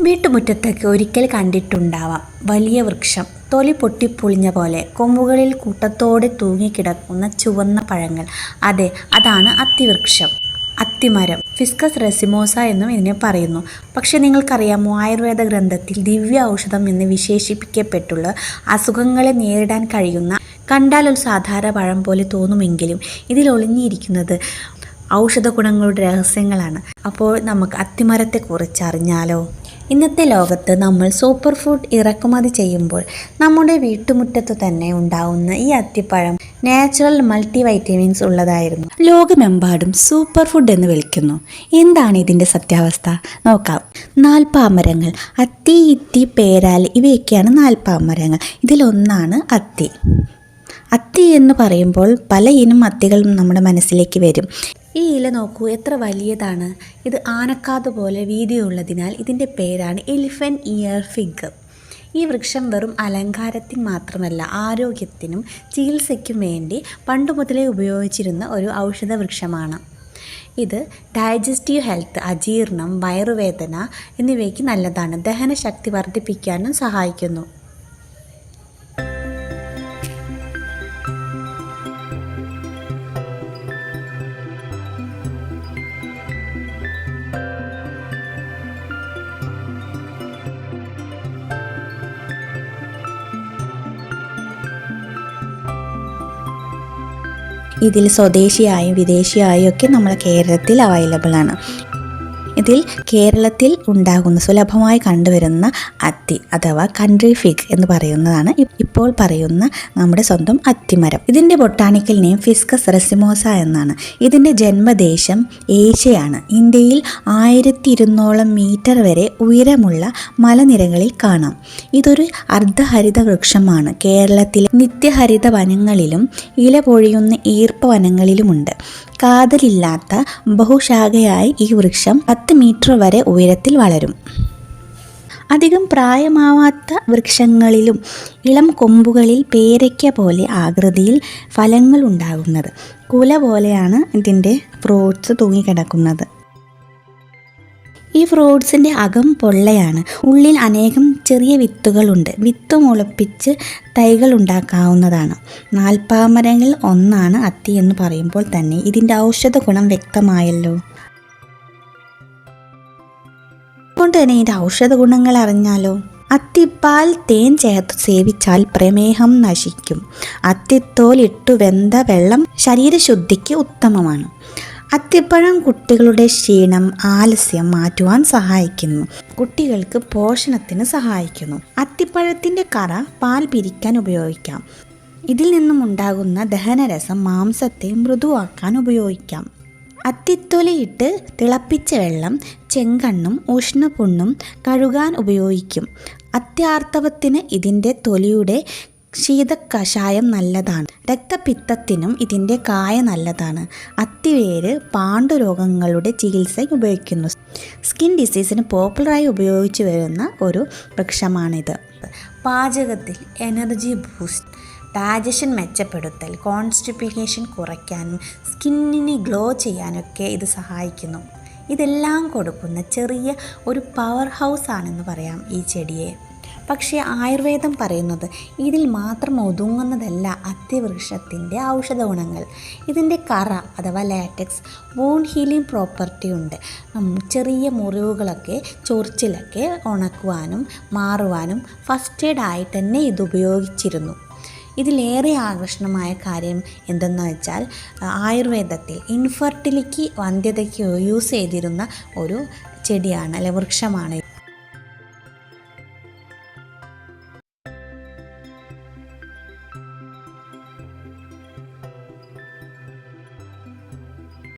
വീട്ടുമുറ്റത്തൊക്കെ ഒരിക്കൽ കണ്ടിട്ടുണ്ടാവാം. വലിയ വൃക്ഷം തൊലി പൊട്ടിപ്പൊളിഞ്ഞ പോലെ കൊമ്പുകളിൽ കൂട്ടത്തോടെ തൂങ്ങിക്കിടക്കുന്ന ചുവന്ന പഴങ്ങൾ. അതെ അതാണ് അത്തിവൃക്ഷം. അത്തിമരം ഫിസ്കസ് റെസിമോസ എന്നും ഇതിനെ പറയുന്നു. പക്ഷേ നിങ്ങൾക്കറിയാമോ ആയുർവേദ ഗ്രന്ഥത്തിൽ ദിവ്യ ഔഷധം എന്ന് വിശേഷിപ്പിക്കപ്പെട്ടുള്ള അസുഖങ്ങളെ നേരിടാൻ കഴിയുന്ന കണ്ടാൽ ഒരു സാധാരണ പഴം പോലെ തോന്നുമെങ്കിലും ഇതിൽ ഒളിഞ്ഞിരിക്കുന്നത് ഔഷധ ഗുണങ്ങളുടെ രഹസ്യങ്ങളാണ്. അപ്പോൾ നമുക്ക് അത്തിമരത്തെക്കുറിച്ച് അറിഞ്ഞാലോ? ഇന്നത്തെ ലോകത്ത് നമ്മൾ സൂപ്പർ ഫുഡ് ഇറക്കുമതി ചെയ്യുമ്പോൾ നമ്മുടെ വീട്ടുമുറ്റത്ത് തന്നെ ഉണ്ടാവുന്ന ഈ അത്തിപ്പഴം നാച്ചുറൽ മൾട്ടി വൈറ്റമിൻസ് ഉള്ളതായിരുന്നു. ലോകമെമ്പാടും സൂപ്പർ ഫുഡ് എന്ന് വിളിക്കുന്നു. എന്താണ് ഇതിന്റെ സത്യാവസ്ഥ? നോക്കാം. നാൽപ്പാമരങ്ങൾ. അത്തി ഇത്തി പേരാൽ ഇവയൊക്കെയാണ് നാൽപ്പാമരങ്ങൾ. ഇതിലൊന്നാണ് അത്തി. അത്തി എന്ന് പറയുമ്പോൾ പല ഇനം അത്തികളും നമ്മുടെ മനസ്സിലേക്ക് വരും. ഈ ഇല നോക്കൂ എത്ര വലിയതാണ്. ഇത് ആനക്കാത് പോലെ വീതിയുള്ളതിനാൽ ഇതിന്റെ പേരാണ് എലിഫൻ ഇയർ ഫിഗ്. ഈ വൃക്ഷം വെറും അലങ്കാരത്തിന് മാത്രമല്ല ആരോഗ്യത്തിനും ചികിത്സയ്ക്കും വേണ്ടി പണ്ടു മുതലേ ഉപയോഗിച്ചിരുന്ന ഒരു ഔഷധ വൃക്ഷമാണ്. ഇത് ഡയജസ്റ്റീവ് ഹെൽത്ത് അജീർണം വയറുവേദന എന്നിവയ്ക്ക് നല്ലതാണ്. ദഹനശക്തി വർദ്ധിപ്പിക്കാനും സഹായിക്കുന്നു. ഇതിൽ സ്വദേശിയായും വിദേശിയായും ഒക്കെ നമ്മളെ കേരളത്തിൽ അവൈലബിൾ ആണ്. ഇതിൽ കേരളത്തിൽ ഉണ്ടാകുന്ന സുലഭമായി കണ്ടുവരുന്ന അത്തി അഥവാ കൺട്രി ഫിഗ് എന്ന് പറയുന്നതാണ് ഇപ്പോൾ പറയുന്ന നമ്മുടെ സ്വന്തം അത്തിമരം. ഇതിന്റെ ബൊട്ടാണിക്കൽ നെയിം ഫിസ്കസ് റെസിമോസ എന്നാണ്. ഇതിന്റെ ജന്മദേശം ഏഷ്യയാണ്. ഇന്ത്യയിൽ ആയിരത്തി ഇരുന്നോളം മീറ്റർ വരെ ഉയരമുള്ള മലനിരകളിൽ കാണാം. ഇതൊരു അർദ്ധഹരിത വൃക്ഷമാണ്. കേരളത്തിലെ നിത്യഹരിത വനങ്ങളിലും ഇല പൊഴിയുന്ന ഈർപ്പ വനങ്ങളിലുമുണ്ട്. കാതലില്ലാത്ത ബഹുശാഖയായി ഈ വൃക്ഷം പത്ത് മീറ്റർ വരെ ഉയരത്തിൽ വളരും. അധികം പ്രായമാവാത്ത വൃക്ഷങ്ങളിലും ഇളം കൊമ്പുകളിൽ പേരയ്ക്ക പോലെ ആകൃതിയിൽ ഫലങ്ങൾ ഉണ്ടാകുന്നത്. കുല പോലെയാണ് ഇതിന്റെ ഫ്രൂട്ട്സ് തൂങ്ങിക്കിടക്കുന്നത്. ഈ ഫ്രൂട്ട്സിന്റെ അകം പൊള്ളയാണ്. ഉള്ളിൽ അനേകം ചെറിയ വിത്തുകളുണ്ട്. വിത്ത് മുളപ്പിച്ച് തൈകൾ ഉണ്ടാക്കാവുന്നതാണ്. നാൽപ്പാമരങ്ങളിൽ ഒന്നാണ് അത്തി എന്ന് പറയുമ്പോൾ തന്നെ. ഇതിന്റെ ഔഷധ ഗുണം വ്യക്തമായല്ലോ. അതുകൊണ്ട് തന്നെ ഇതിന്റെ ഔഷധ ഗുണങ്ങൾ അറിഞ്ഞാലോ? അത്തിപ്പാൽ തേൻ ചേർത്ത് സേവിച്ചാൽ പ്രമേഹം നശിക്കും. അത്തിത്തോൽ ഇട്ടു വെന്ത വെള്ളം ശരീരശുദ്ധിക്ക് ഉത്തമമാണ്. അത്തിപ്പഴം കുട്ടികളുടെ ക്ഷീണം ആലസ്യം മാറ്റുവാൻ സഹായിക്കുന്നു. കുട്ടികൾക്ക് പോഷണത്തിന് സഹായിക്കുന്നു. അത്തിപ്പഴത്തിന്റെ കറ പാൽ പിരിക്കാൻ ഉപയോഗിക്കാം. ഇതിൽ നിന്നും ഉണ്ടാകുന്ന ദഹനരസം മാംസത്തെ മൃദുവാക്കാൻ ഉപയോഗിക്കാം. അത്തിത്തൊലിയിട്ട് തിളപ്പിച്ച വെള്ളം ചെങ്കണ്ണും ഉഷ്ണപുണ്ണും കഴുകാൻ ഉപയോഗിക്കും. അത്യാർത്തവത്തിന് ഇതിന്റെ തൊലിയുടെ ശീതക്കഷായം നല്ലതാണ്. രക്തപിത്തത്തിനും ഇതിന്റെ കായ നല്ലതാണ്. അത്തിവേര് പാണ്ഡുരോഗങ്ങളുടെ ചികിത്സയ്ക്ക് ഉപയോഗിക്കുന്നു. സ്കിൻ ഡിസീസിന് പോപ്പുലറായി ഉപയോഗിച്ചു വരുന്ന ഒരു വൃക്ഷമാണിത്. പാചകത്തിൽ എനർജി ബൂസ്റ്റ് ഡൈജഷൻ മെച്ചപ്പെടുത്തൽ കോൺസ്റ്റിപ്പിക്കേഷൻ കുറയ്ക്കാനും സ്കിന്നിനെ ഗ്ലോ ചെയ്യാനൊക്കെ ഇത് സഹായിക്കുന്നു. ഇതെല്ലാം കൊടുക്കുന്ന ചെറിയ ഒരു പവർ ഹൗസ് ആണെന്ന് പറയാം ഈ ചെടിയെ. പക്ഷേ ആയുർവേദം പറയുന്നത് ഇതിൽ മാത്രം ഒതുങ്ങുന്നതല്ല അത്യവൃക്ഷത്തിന്റെ ഔഷധ ഗുണങ്ങൾ ഇതിന്റെ കറ അഥവാ ലാറ്റക്സ് വൂൺ ഹീലിംഗ് പ്രോപ്പർട്ടി ഉണ്ട്. ചെറിയ മുറിവുകളൊക്കെ ചൊറിച്ചിലൊക്കെ ഉണക്കുവാനും മാറുവാനും ഫസ്റ്റ് എയ്ഡ് ആയി തന്നെ ഇത് ഉപയോഗിച്ചിരുന്നു. ഇതിലേറെ ആകർഷണമായ കാര്യം എന്തെന്ന് വെച്ചാൽ ആയുർവേദത്തിൽ ഇൻഫെർട്ടിലിറ്റി വന്ധ്യതയ്ക്ക് യൂസ് ചെയ്തിരുന്ന ഒരു ചെടിയാണ് അല്ലെ വൃക്ഷമാണ്